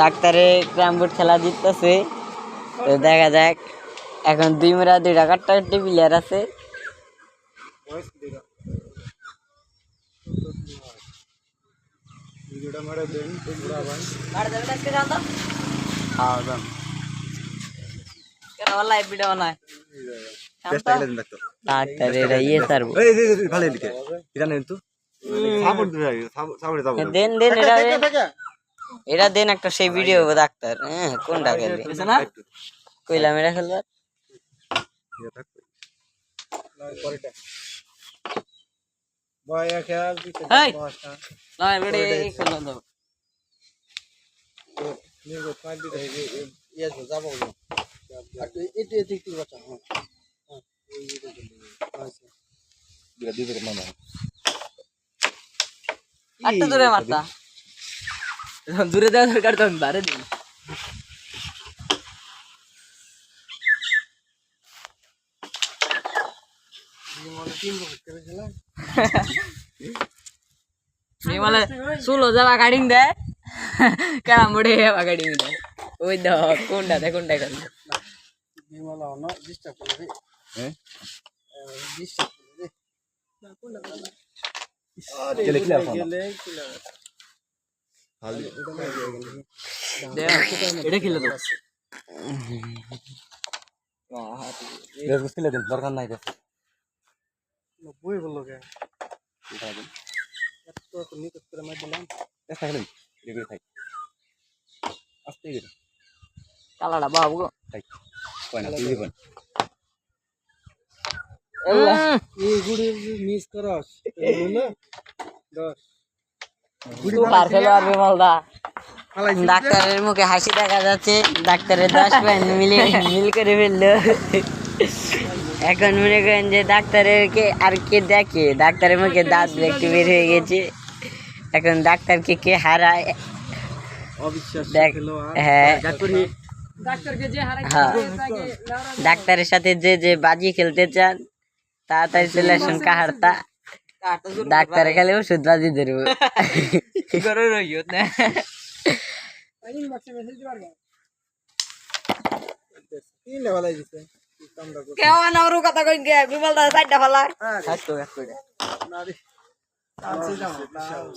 ডাক্তারে ক্র্যামবোর্ড খেলা জিততেছে। তো দেখা যাক এখন দুই মেরা দুইটা কাট্টাকাট্টি প্লেয়ার আছে। দেন দেন এটা ইয়ে দেন একটা সেই ভিডিও ডাক্তার হ্যাঁ কোনটা খেলবে কইলাম এটা খেলবার ইয়ে হ্যাঁ হ্যাঁ আচ্ছা একটু দূরে মারতা দূরে দেওয়া দরকার তো আমি বারে দিই। নিমালে সুলো যাবা কাটিং দে ক্যারাম বোর্ডে যাবা কাটিং দে। ওই দাও কোনটা দে, কোনটা করে। এটা খেলে বেশ খেলে দেন দরকার নাই তো বই বলল কে? কালাটা বাবু। খাই। না তুই দিবেন। এই গুড়ি মিস করস। না দশ। বিমলদা ডাক্তারের মুখে হাসি দেখা যাচ্ছে। ডাক্তারের দশ পয়েন্ট মিলে মিল করে ফেলল। এখন মনে করেন যে ডাক্তারের কে আর কে দেখে? ডাক্তারের মুখে দাঁত একটু বের হয়ে গেছে। এখন ডাক্তারকে কে হারায়? হ্যাঁ। হ্যাঁ। ডাক্তারের সাথে যে যে বাজি খেলতে চান তাড়াতাড়ি চলে আসুন কাহারতা। ডাক্তারে খালি ওষুধ বাজি ধরবো তিন লেভেল দিছে কামটা করতে কেউ আনারও কথা কই গে বিমল দা চারটা ফালা। করে না রে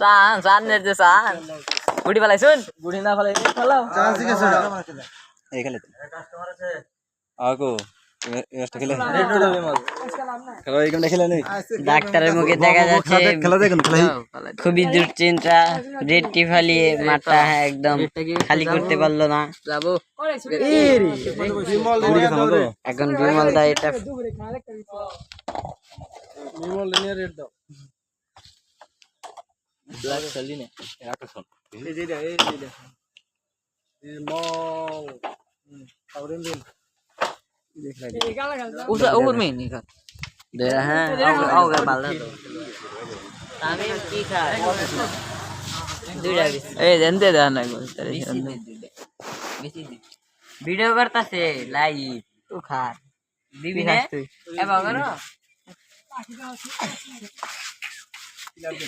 চান চান নে যে চান। গুড়ি ফালাই শুন গুড়ি না ফালাই ফালাও। দিকে সেটা এই খেলে। আগো এসটা খেলে খেলা। এই গেমটা খেলে নেই ডাক্তারের মুখে দেখা যাচ্ছে খেলা দেখুন। খেলা খুবই দুশ্চিন্তা রেডটি ফালিয়ে মাঠটা একদম খালি করতে পারল না। এখন বিমল দা এটা নিমল কাউরেন দিন দেখ লাগে উসা উর মে নি খা দে হ্যাঁ আও আও গা পাল্লা তো। আমি কি খাই দুইটা এই দেন দে ভিডিও করতাছে লাইভ তো খা দিবি না? এ বাবা না। স্টেজে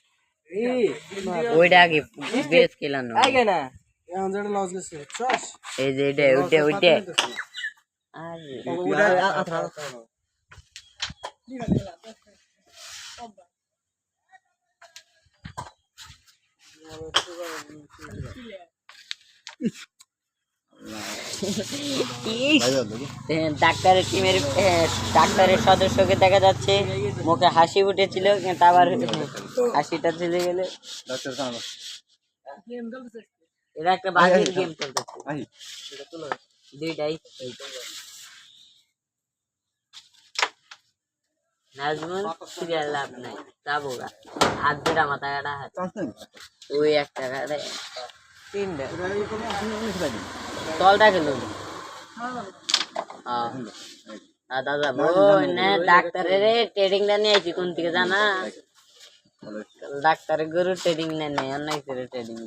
ওইটা আগে বেশ খেলানো এখন যেটা লস গেছে চশ এই যে এটা ওইটা ওইটা। আর ইস, এ, ডাক্তারের টিমের ডাক্তারের সদস্যকে দেখা যাচ্ছে। মুখে হাসি উঠেছিল কিন্তু আবার হাসিটা চলে গেলে। এরা একটা বাজির গেম চলতেছে দুইটাই। নাজমুল সিরিয়াল লাভ নাই। যাব গা। হাত দুটা মাথা কাটা ওই একটা কাটে। তিনটা। তলটা খেলো হ্যাঁ। দাদা ওই না ডাক্তারের ট্রেডিংটা নিয়ে আইছি কোন থেকে জানা? ডাক্তারের গরু ট্রেডিং না নেই অন্য কিছু ট্রেডিং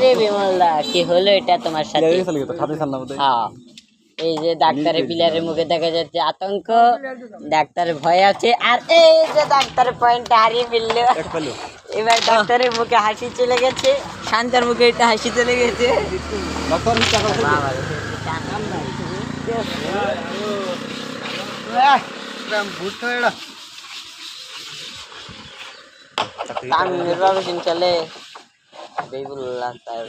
রে বিমলদা কি হলো এটা তোমার সাথে? হ্যাঁ। এই যে ডাক্তারের পিলারের মুখে দেখা যাচ্ছে আতঙ্ক ডাক্তারের ভয় আছে আর এই যে ডাক্তারের পয়েন্ট হারিয়ে ফেলল। এবার ডাক্তারের মুখে হাসি চলে গেছে শান্তার মুখে এটা হাসি চলে গেছে। বাবা রে, কান্নাম নাই। তানভীর বাবু সিং চলে। বেবুল্লাহ সাহেব।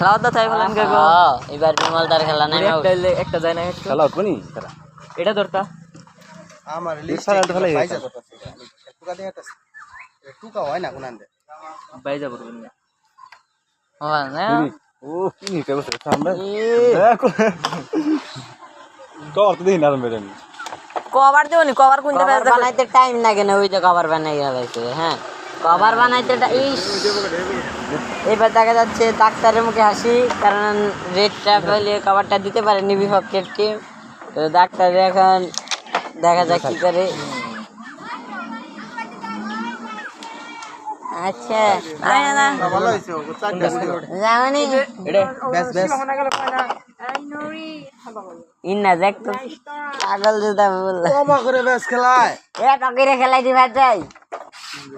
খেলা তো তাই বলেন কে গো এবার বিমলদার খেলা নাই একটা যায় না খেলা উঠবো নি? এটা ধরতা? আমার লিস্ট খেলা তো খেলাই পয়সা কত টুকা দিয়ে আছে টুকা হয় না কোনান দে বাই যাব না। ও না? ও কি নিতে বসে সামনে দেখো। কর তো দিন আরম্ভ করেন কভার দেও নি কভার কোন জায়গায় বানাইতে টাইম লাগে না ওই যে কভার বানাই গেছে হ্যাঁ। কভার বানাইতে টা- ইস এবার দেখা যাচ্ছে ডাক্তারের মুখে হাসি কারণ রেটটা পেলে কভারটা দিতে পারেনি বিপক্ষের টিম তো ডাক্তার এখন দেখা যাক কি করে আচ্ছা ইন্না দেখ তো পাগল জুতা খেলায় খেলাই দিবা যাই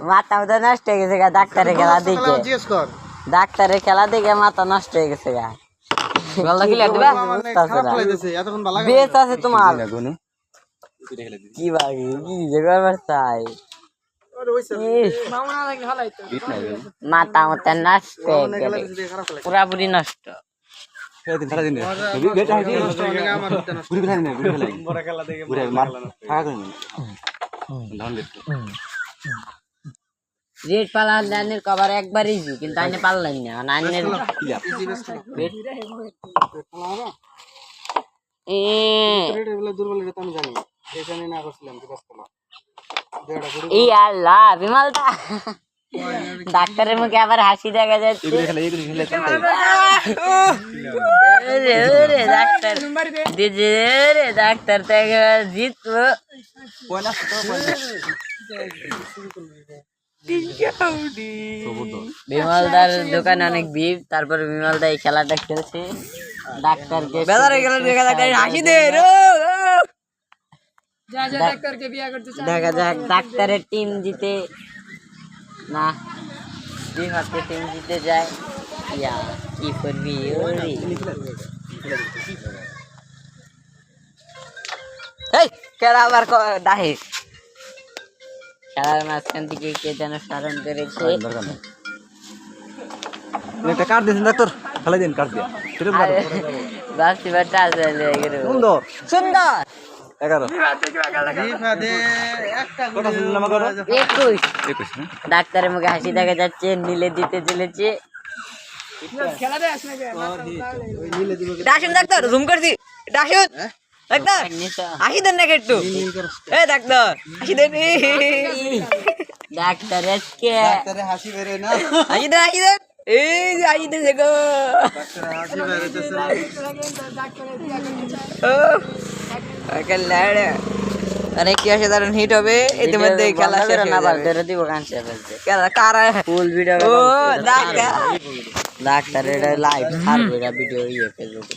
মাথা তো নষ্ট হয়ে গেছে গা ডাক্তারের খেলা দেখে। ডাক্তারের খেলা দেখে মাথা নষ্ট হয়ে গেছে গা। বেশ আছে তোমার। কি বাকি কি চাই। মাথা মাথা নষ্ট পুরাপুরি নষ্ট। খেলা দেখে রেড পালা লাইনের কভার একবার ইজি কিন্তু আইনে পারলেন না আইনের ইজি বেশ খেলা এ রেড বলে দুর্বল এটা তো আমি জানি এখানে না করছিলাম যে বেশ খেলা দেড়টা করে এই আল্লাহ বিমলটা ডাক্তারের মুখে আবার হাসি দেখা যাচ্ছে এগুলো খেলা এগুলো খেলা চলতে ওরে ওরে ডাক্তার দিদি রে ডাক্তার তো একেবারে জিতবো পয়লা তো পয়লা বিমলদার দোকানে অনেক ভিড় তারপরে বিমলদা এই খেলাটা খেলছে। ডাক্তারকে বেদারে গেল হাসি দে দেখা যাক ডাক্তারের টিম জিতে। না বিভাগের টিম জিতে যায়। ইয়া কি করবি এই খেলা আবার ডাহে খেলার মাঝখান থেকে কে যেন স্মরণ করেছে। একটা কাট ডাক্তার দিন কাট দিয়া। ভাবছি বাচ্চা সুন্দর। সুন্দর। ডাক্তারের মুখে হাসি দেখা যাচ্ছে নীলে দিতে চলেছে। ওই নীলে দিব ডাকুন ডাক্তার জুম করছি ডাকুন ডাক্তার হাসি দেন নাকি একটু। এ ডাক্তার হাসি দেন। ডাক্তার আজকে। ডাক্তারে হাসি বেরে না। হাসি দেন হাসি দেন। এই যে হাসি দেন গো ডাক্তারে হাসি বেরোতেছে ও লাড়ে অনেক কি আসে দারুণ হিট হবে। ইতিমধ্যে খেলা শেষ না হয়ে ধরে দিব গান শেষ খেলা কারা? ফুল ভিডিও ও ডাক্তার। ডাক্তার এটা লাইভ ছাড়বে এটা ভিডিও ইয়ে ফেসবুকে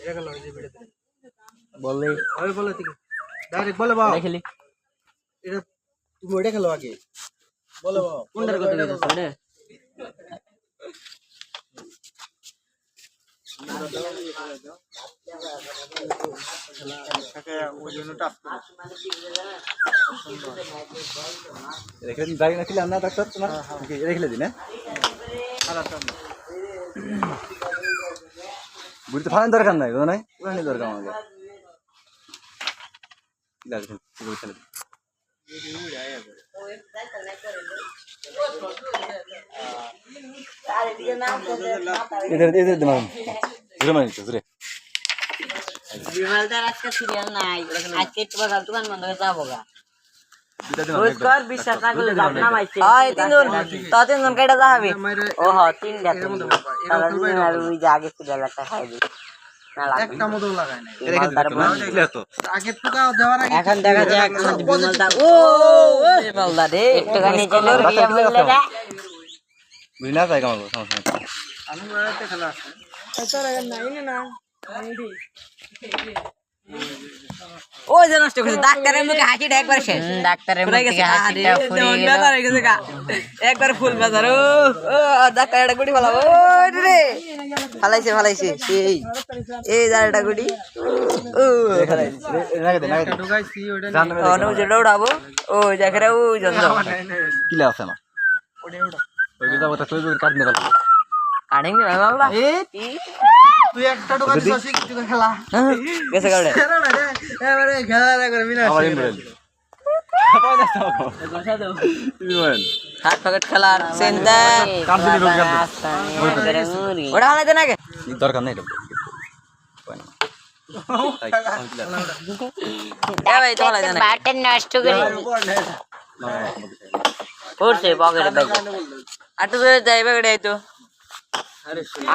এটা এই যে ভিডিওতে বললে আমি বলে থেকে ডাইরেক্ট বলে বাবা। খেলি এটা তুমি ওটা খেলো আগে। বলে বাবা। কোনটার কথা বলছিস রে ওই জন্য টাফ রেখে দিন দাঁড়িয়ে রাখলে আমরা ডাক্তার তোমার রেখে দিন হ্যাঁ? বুড়ি তো ফালানোর দরকার নাই নাই? পুরানি দরকার খেলে এদের এদের ঘুরে বিমালদার আজকে সিরিয়াল নাই। আজকে একটু দোকান বন্ধ হয়ে যাব গা। রোজকার বিশ্বাস না করলে দাম নামাইছে। আয় তিনজন। তা তিনজন কেটে যাবি ও হ তিন দেখো তারা দুজন আর ওই যে আগে না তো আগে টুকা আগে এখন দেখা যাক বিমলদা ও বিমলদা রে। একটুখানি চলো বিয়ে বললে না বুঝি না যাই আমার সমস্যা আমি খেলা আছে। ওই যে নষ্ট করছে ডাক্তারের মুখে হাসিটা একবার শেষ। ডাক্তারের মুখ হাসিটা গেল। একবার ফুল বাজার ও ডাক্তার একটা গুটি ও রে। ফালাইছে ফালাইছে সেই। এই দাঁড়াটা গুটি ও ফালাইছে। ওটা ও দৌড়াবো ও কিলে আছে না? তুই বাবা এ তুই একটা আসি কিছু খেলা। গেছে খেলা না রে এবারে খেলা না করে বিনা আমার ইমরান। হাত পকেট খেলার চিন্তা দরকার নেই বাটন নষ্ট করে করছে পকেটে আর তো যাই বেগড়ে তো।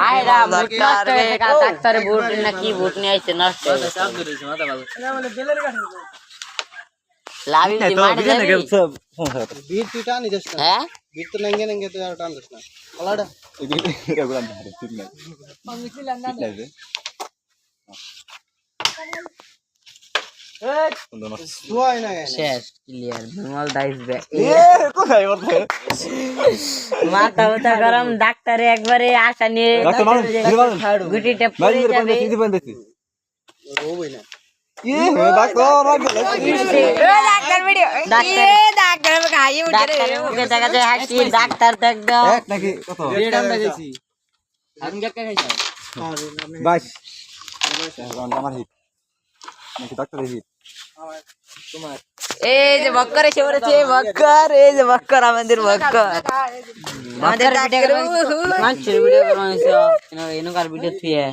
আয়রা বুট ডাক্তার নষ্ট হয়ে রে, গেছে ও। ডাক্তারে বুট না কি বুট নিয়ে আইছে নষ্ট হয়ে লাভি দি মারে যাবি তো বীর তুই টানি দিস না হ্যাঁ বীর তো নেঙ্গে নেঙ্গে তুই আর টান দিস না খেলাটা এগুলো রেগুলার ঠিক না শুয়াই না গায় শেষ ক্লিয়ার বিমল দাইস মাথা ব্যথা গরম ডাক্তারে একবারে আশা নিয়ে গুটিটা পড়ে যাবে। নাকি? কত? বাইশ। আমার হিট নাকি ডাক্তার হিট এই যে বক্কর এসে পড়েছে বক্কর এই যে বক্কর আমাদের বক্কর। আমাদের। মানুষের ভিডিও করো এনুকার ভিডিও থুয়ে।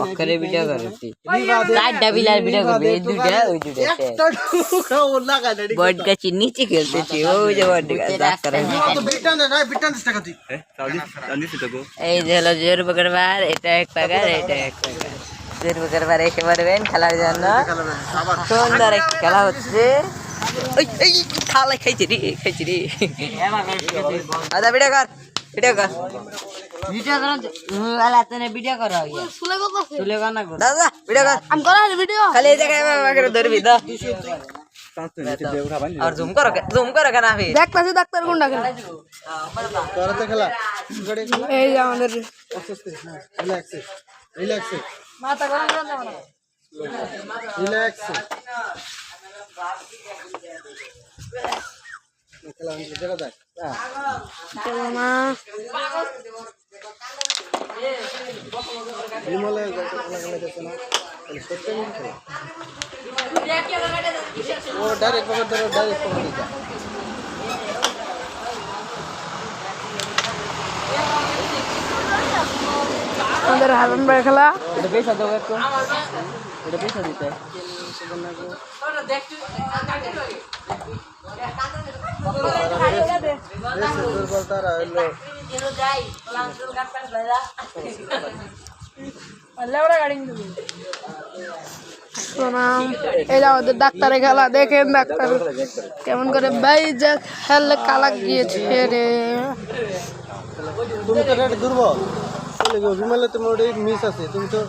বকরে ভিডিও করছি চারটা বিলার ভিডিও করবে এই দুইটা ওই দুইটা শেষ ওর লাগা না বট গাছের নিচে খেলতেছে ওই যে বট গাছ। এই যে হলো জোর বকর এটা এক পাগার এটা এক পাগার জোর বকর বার এসে পড়বেন খেলার জন্য। সুন্দর এক খেলা হচ্ছে। ওই এই রে খাইছে রে। আদা ভিডিও কর ভিডিও কর। ভিডিও করো আলা তেনে ভিডিও করো তুলে গানা করো দাদা ভিডিও কর। আমি করা ভিডিও খালি এই জায়গায় বাবা ধরবি তো আর জুম করো জুম করো কেন আমি? দেখতেছি ডাক্তার কোনটা কেন? তোরাতে খেলা। এই আমাদের রিল্যাক্স রিল্যাক্স মাথা গরম করে দাও না রিল্যাক্স খেলা খেলা যাচ্ছে না সত্যি ও ডাইরেক্ট পকেট ধরো ডাইরেক্ট পকেটে আমাদের হারান ভাই খেলা। এটা পয়সা দেবো একটু এটা পয়সা দিতে। রেসে দুর্বল তারা হইল প্রণাম এই যে ডাক্তারের খেলা দেখেন ডাক্তার কেমন করে ভাই যা খেললে কালা গিয়েছে রে। তুমি তো দুর্বল। চলে গেও বিমলে তোমার ওটা মিস আছে তুমি তো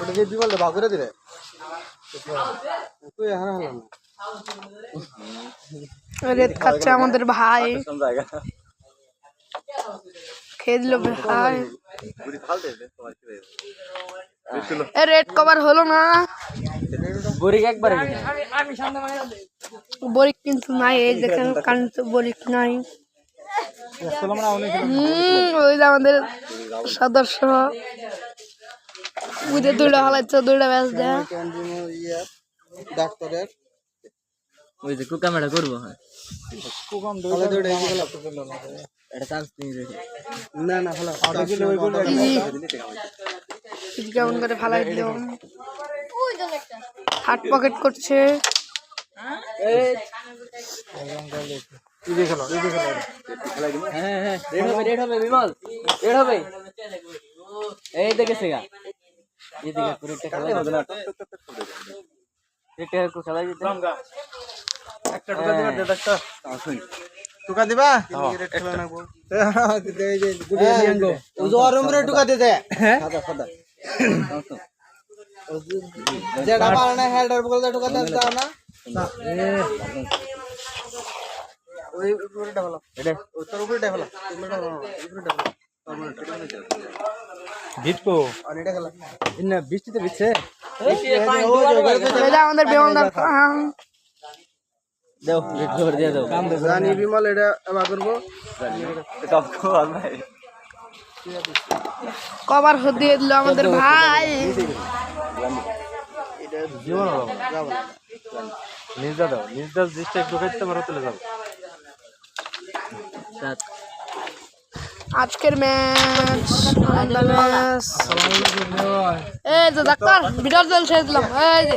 ওটা যে বিমলটা ভাগ করে দিলে কই হারা হলাম রেত খাচ্ছে আমাদের ভাই জায়গা খেয়ে দিল ভাই বুড়ি ফালতে তোমার কি এ রেড কভার হলো না গরিব একবারে বরিক কিন্তু নাই এই দেখেন কারেন্ট বরিক নাই হম ওই যে আমাদের সদস্য বুঝে দুইটা হলাচ্ছে দুইটা ব্যাস দেয় ডাক্তারের ওই যে কুকামেটা করব হ্যাঁ এটা চান্স না না কেমন করে ফালাই দিল হাট পকেট করছে হ্যাঁ হ্যাঁ রেড হবে রেড হবে বিমল রেড হবে এই দেখেছে গা এদিকে পুরোটা খেলা এটা একটু খেলা দিতে একটা ঢোকা দিবা দে একটা টুকা দিবা খেলা না গো এই যে গুডে নিয়াঙ্গো ও যে অরমরে টুকা দে দে সাদা সাদা যেটা পারে হেডার বগল টুকা দে দাও না ওই এটা? তোর আর এটা খেলা। বৃষ্টিতে আমাদের দাও রেড দিয়ে দাও। জানি বিমল এটা এবার করব। কাম কো ভাই। কভার দিয়ে দিল। আমাদের ভাই নিজ দাও নিজ দাও জিনিসটা একটু খাইতে পারো তুলে যাও সাত আজকের ম্যাচ ম্যাচ। এই যে ডাক্তার বিটার জল ছেড়ে দিলাম। এই যে।